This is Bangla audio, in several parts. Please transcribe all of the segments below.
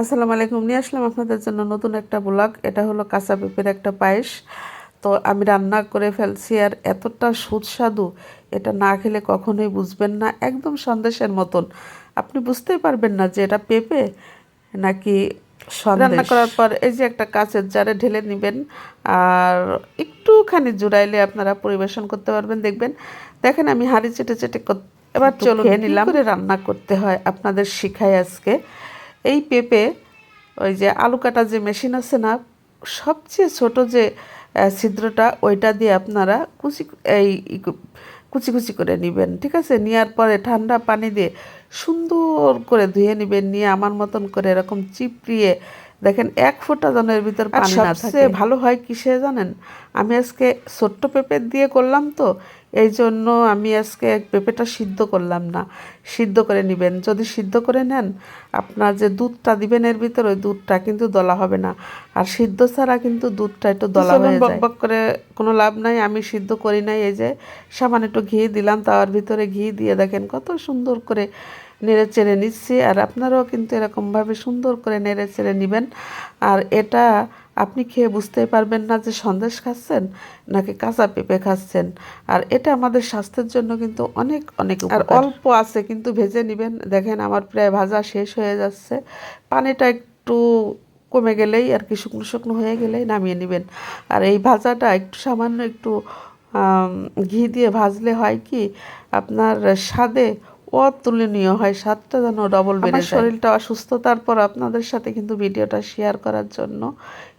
আসসালামু আলাইকুম। নিয়ে আসলাম আপনাদের জন্য নতুন একটা ব্লগ। এটা হলো কাঁচা পেঁপের একটা পায়েস। তো আমি রান্না করে ফেলছি আর এতটা সুস্বাদু এটা না খেলে কখনোই বুঝবেন না একদম সন্দেশের মতন। আপনি বুঝতেই পারবেন না যে এটা পেঁপে নাকি রান্না করার পর এই যে একটা কাঁচের জারে ঢেলে নেবেন আর একটুখানি জুড়াইলে আপনারা পরিবেশন করতে পারবেন। দেখবেন দেখেন আমি হাঁড়ি চেটে চেটে এবার চলুন নিলাম। করে রান্না করতে হয় আপনাদের শিখাই আজকে। এই পেঁপে ওই যে আলু কাটা যে মেশিন আছে না সবচেয়ে ছোট যে ছিদ্রটা ওইটা দিয়ে আপনারা কুচি এই কুচি কুচি করে নেবেন ঠিক আছে? নেওয়ার পরে ঠান্ডা পানি দিয়ে সুন্দর করে ধুয়ে নেবেন নিয়ে আমার মতন করে এরকম চিপড়িয়ে দেখেন এক ফোঁটা জনের ভিতর পানি না থাকে। ভালো হয় কিসে জানেন? আমি আজকে ছোট্ট পেঁপে দিয়ে করলাম তো এই জন্য আমি আজকে এক পেঁপেটা সিদ্ধ করলাম না। সিদ্ধ করে নেবেন। যদি সিদ্ধ করে নেন আপনার যে দুধটা দিবেন এর ভিতরে ওই দুধটা কিন্তু দলা হবে না। আর সিদ্ধ ছাড়া কিন্তু দুধটা একটু দলা হয়ে যায়। বক করে কোনো লাভ নাই আমি সিদ্ধ করি নাই। এই যে সামান্য একটু ঘি দিলাম তার ভিতরে ঘি দিয়ে দেখেন কত সুন্দর করে নেড়ে চেড়ে নিচ্ছি আর আপনারাও কিন্তু এরকমভাবে সুন্দর করে নেড়ে চেড়ে নেবেন। আর এটা আপনি খেয়ে বুঝতে পারবেন না যে সন্দেশ খাচ্ছেন নাকি কাঁচা পেঁপে খাচ্ছেন। আর এটা আমাদের স্বাস্থ্যের জন্য কিন্তু অনেক অনেক আর অল্প আছে কিন্তু ভেজে নেবেন। দেখেন আমার প্রায় ভাজা শেষ হয়ে যাচ্ছে। পানিটা একটু কমে গেলেই আর কি শুকনো শুকনো হয়ে গেলেই নামিয়ে নেবেন। আর এই ভাজাটা একটু সামান্য একটু ঘি দিয়ে ভাজলে হয় কি আপনার স্বাদে অতুলনীয় হয় স্বাদটা যেন ডবল বেড়ে শরীরটা অসুস্থতার পর আপনাদের সাথে কিন্তু ভিডিওটা শেয়ার করার জন্য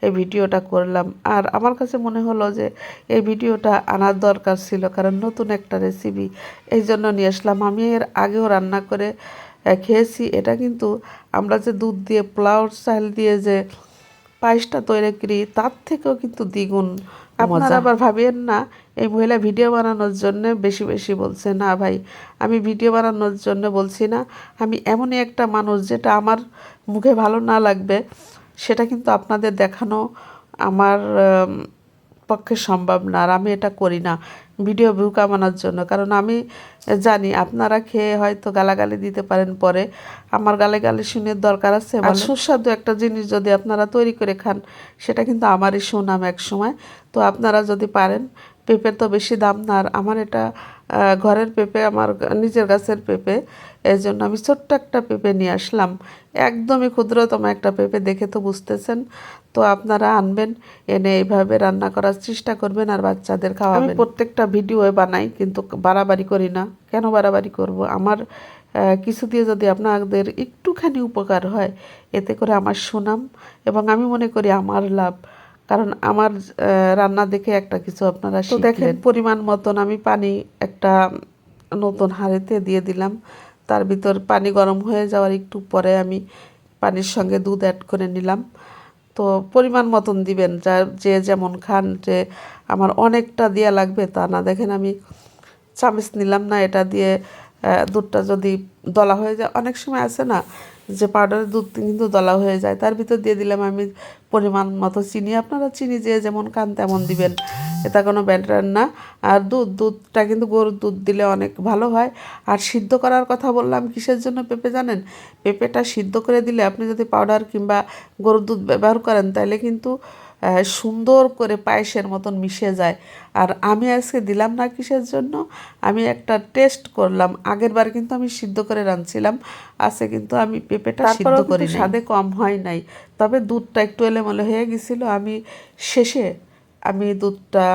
এই ভিডিওটা করলাম। আর আমার কাছে মনে হলো যে এই ভিডিওটা আনার দরকার ছিল কারণ নতুন একটা রেসিপি এই জন্য নিয়ে আসলাম। আমি এর আগেও রান্না করে খেয়েছি। এটা কিন্তু আমরা যে দুধ দিয়ে পোলাও চাল দিয়ে যে পায়েসটা তৈরি করি তার থেকেও কিন্তু দ্বিগুণ আপনারা আবার ভাবিয়েন না, এই মহিলা ভিডিও বানানোর জন্য বেশি বেশি বলছে, না ভাই, আমি ভিডিও বানানোর জন্য বলছি না। আমি এমনই একটা মানুষ যেটা আমার মুখে ভালো না লাগবে, সেটা কিন্তু আপনাদের দেখানো আমার পক্ষে সম্ভব না আর আমি এটা করি না। ভিডিও ভিউ কামানোর জন্য। কারণ আমি জানি আপনারা খেয়ে হয়তো গালাগালি দিতে পারেন পরে। আমার গালে গালে শুনে দরকার আছে আর সুস্বাদু একটা জিনিস যদি আপনারা তৈরি করে খান সেটা কিন্তু আমারই সুনাম এক সময় তো আপনারা যদি পারেন পেঁপের তো বেশি দাম না আর আমার এটা ঘরের পেঁপে আমার নিজের গাছের পেঁপে এই জন্য আমি ছোট্ট একটা পেঁপে নিয়ে আসলাম। একদমই ক্ষুদ্রতম একটা পেঁপে দেখে তো বুঝতেছেন। তো আপনারা আনবেন এনে এইভাবে রান্না করার চেষ্টা করবেন আর বাচ্চাদের খাওয়াবেন। প্রত্যেকটা ভিডিও বানাই কিন্তু বাড়াবাড়ি করি না। কেন বাড়াবাড়ি করব? আমার কিছু দিয়ে যদি আপনাদের একটুখানি উপকার হয় এতে করে আমার সুনাম এবং আমি মনে করি আমার লাভ। কারণ আমার রান্না দেখে একটা কিছু আপনারা তো দেখেন পরিমাণ মতন আমি পানি একটা নতুন হাঁড়িতে দিয়ে দিলাম। তার ভিতর পানি গরম হয়ে যাওয়ার একটু পরে আমি পানির সঙ্গে দুধ অ্যাড করে নিলাম। তো পরিমাণ মতন দিবেন যা যে যেমন খান যে আমার অনেকটা দেওয়া লাগবে তা না। দেখেন আমি চামিচ নিলাম না এটা দিয়ে দুধটা যদি দলা হয়ে যায় অনেক সময় আছে না যে পাউডারের দুধ কিন্তু দলা হয়ে যায়। তার ভিতর দিয়ে দিলাম আমি পরিমাণ মতো চিনি। আপনারা চিনি যে যেমন খান তেমন দিবেন। এটা কোনো ব্যাটার না। আর দুধ, দুধটা কিন্তু গরুর দুধ দিলে অনেক ভালো হয়। আর সিদ্ধ করার কথা বললাম, কিসের জন্য পেঁপে জানেন? পেঁপেটা সিদ্ধ করে দিলে আপনি যদি পাউডার কিংবা গরুর দুধ ব্যবহার করেন তাহলে কিন্তু সুন্দর করে পায়েসের মতন মিশে যায়। আর আমি আজকে দিলাম না কিসের জন্য? আমি একটা টেস্ট করলাম। আগের বার কিন্তু আমি সিদ্ধ করে রাঁধছিলাম। আজকে কিন্তু আমি পেঁপেটা সিদ্ধ করি স্বাদে কম হয় নাই। তবে দুধটা একটু এলেমলে হয়ে গেছিল। আমি শেষে আমি দুধটা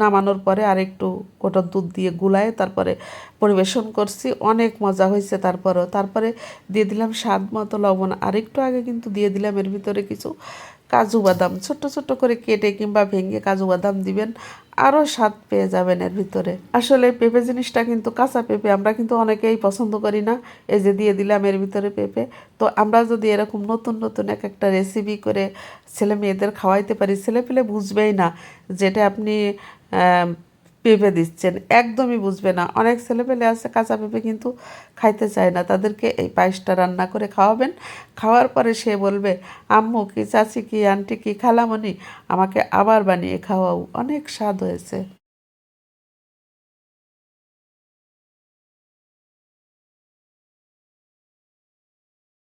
নামানোর পরে আর একটু গোটা দুধ দিয়ে গুলায় তারপরে পরিবেশন করছি। অনেক মজা হয়েছে তারপরেও। তারপরে দিয়ে দিলাম স্বাদ মতো লবণ। আর একটু আগে কিন্তু দিয়ে দিলাম এর ভিতরে কিছু। কাজু বাদাম ছোট্ট ছোট্ট করে কেটে কিংবা ভেঙে কাজু বাদাম দিবেন, আরও স্বাদ পেয়ে যাবেন এর ভিতরে। আসলে পেঁপে জিনিসটা কিন্তু কাঁচা পেঁপে, আমরা কিন্তু অনেকেই পছন্দ করি না, এই যে দিয়ে দিলাম এর ভিতরে পেঁপে। তো আমরা যদি এরকম নতুন নতুন এক একটা রেসিপি করে ছেলে মেয়েদের খাওয়াইতে পারি ছেলে পেলে বুঝবেই না যেটা আপনি পেঁপে দিচ্ছেন, একদমই বুঝবে না। অনেক ছেলেপেলে আছে, কাঁচা পেঁপে কিন্তু খাইতে চায় না। তাদেরকে এই পায়েসটা রান্না করে খাওয়াবেন। খাওয়ার পরে সে বলবে, আম্মু, কি চাচি, কি আন্টি, কি খালামণি, আমাকে আবার বানিয়ে খাওয়াও। অনেক স্বাদ হয়েছে।